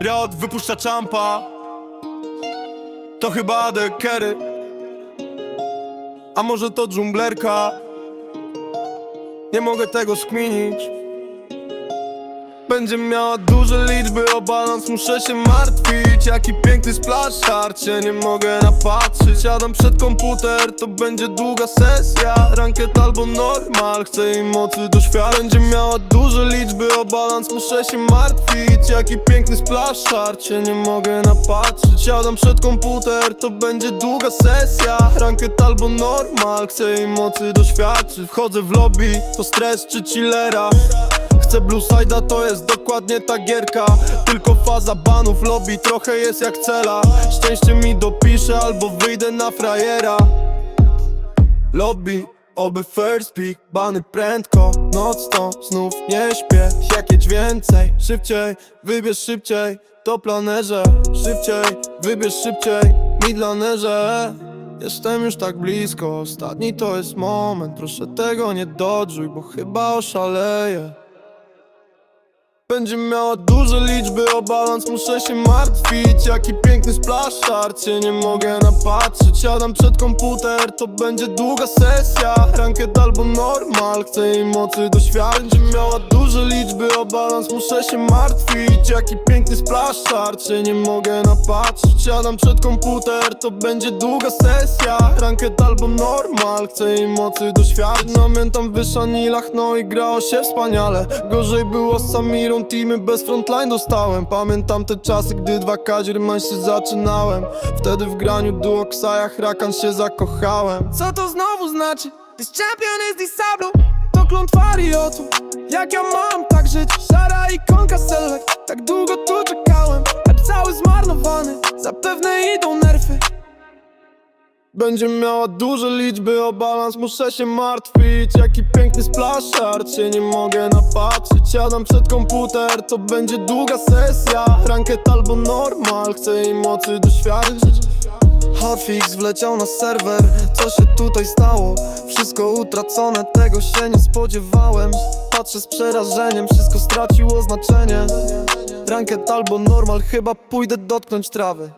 Riot wypuszcza champa. To chyba The A może to dżunglerka? Nie mogę tego skminić będzie miała duże liczby, o balans muszę się martwić. Jaki piękny splash nie mogę napatrzeć Siadam przed komputer, to będzie długa sesja. Ranket albo normal, chcę jej mocy doświadczyć Będzie miała duże liczby, o balans muszę się martwić. Jaki piękny splash nie mogę napatrzeć Siadam przed komputer, to będzie długa sesja. Ranket albo normal, chcę jej mocy doświadczyć Wchodzę w lobby, to stres czy chillera Chcę blue side'a, to jest dokładnie ta gierka. Tylko faza banów, lobby trochę jest jak cela. Szczęście mi dopisze albo wyjdę na frajera. Lobby, oby first pick, bany prędko Noc to znów nie śpię, jak jedź więcej Szybciej, wybierz szybciej, to planerze Szybciej, wybierz szybciej, midlanerze Jestem już tak blisko, ostatni to jest moment Proszę tego nie dodrzuj, bo chyba oszaleję będzie miała duże liczby, o balans muszę się martwić Jaki piękny splash art, się nie mogę napatrzeć Siadam przed komputer, to będzie długa sesja. Ranket albo normal, chcę jej mocy doświadczyć Będzie miała duże liczby, o balans muszę się martwić Jaki piękny splash się nie mogę napatrzeć. Siadam przed komputer, to będzie długa sesja. Ranket albo normal, chcę jej mocy doświadczyć. Pamiętam w Szanilach, no i grało się wspaniale. Gorzej było z Samirą, teamy bez frontline dostałem. Pamiętam te czasy, gdy dwa kadzierman się zaczynałem. Wtedy w graniu duo Ksaja Hrakan się zakochałem. Co to znowu znaczy? This champion is Disablo To klątwa Riotu Jak ja mam tak żyć? Szara ikonka select. Tak długo tu czekałem Lecz cały zmarnowany. Zapewne idą nerfy będzie miała duże liczby, o balans muszę się martwić. Jaki piękny splash art, się nie mogę napatrzeć. Siadam przed komputer, to będzie długa sesja. Ranket albo normal, chcę jej mocy doświadczyć. Hotfix wleciał na serwer, co się tutaj stało? Wszystko utracone, tego się nie spodziewałem. Patrzę z przerażeniem, wszystko straciło znaczenie. Ranket albo normal, chyba pójdę dotknąć trawy